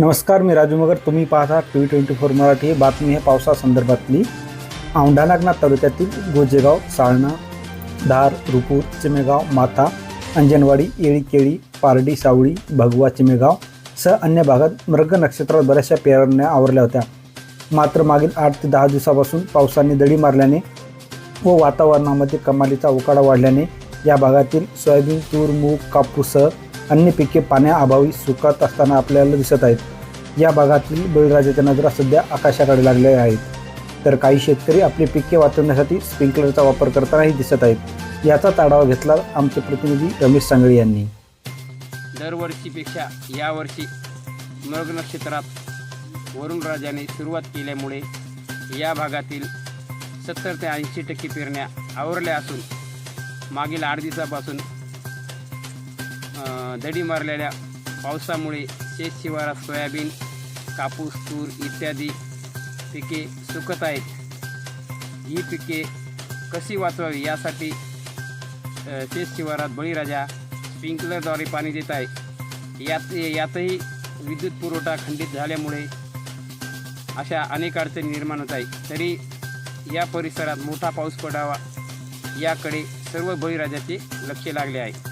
नमस्कार मी राजू मगर. तुम्ही पाहता टी ट्वेंटी फोर मराठी. ही बातमी आहे पावसासंदर्भातली औंढा नागनाथ तालुक्यातील गोजेगाव साळणा धार रुपूर चिमेगाव माथा अंजनवाडी येळी केळी पारडी सावळी भगवा चिमेगाव सह अन्य भागात मृग नक्षत्रात बऱ्याचशा पेरण्या आवरल्या होत्या. मात्र मागील आठ ते दहा दिवसापासून पावसाने दडी मारल्याने व वातावरणामध्ये कमालीचा उकाडा वाढल्याने या भागातील सोयाबीन तूर मूग कापूससह अन्य पिके पाण्याअभावी सुकत असताना आपल्याला दिसत आहेत. या भागातील बळीराजाच्या नजरा सध्या आकाशाकडे लागलेल्या आहेत. तर काही शेतकरी आपली पिके वाचवण्यासाठी स्प्रिंकलरचा वापर करतानाही दिसत आहेत. याचाच आढावा घेतला आमचे प्रतिनिधी रमेश सांगळे यांनी. दरवर्षीपेक्षा यावर्षी मृग नक्षत्रात वरुण राजाने सुरुवात केल्यामुळे या भागातील सत्तर ते ऐंशी टक्के पेरण्या आवरल्या असून मागील आठ दिवसापासून दडी मारलेल्या पावसामुळे शेतशिवारात सोयाबीन कापूस तूर इत्यादी पिके सुकत आहेत. ही पिके कशी वाचवावी यासाठी शेत शेतशिवारात बळीराजा स्प्रिंकलरद्वारे पाणी देत आहे यात यातही विद्युत पुरवठा खंडित झाल्यामुळे अशा अनेक अडचणी निर्माण होत आहे तरी या परिसरात मोठा पाऊस पडावा याकडे सर्व बळीराजाचे लक्ष लागले आहे.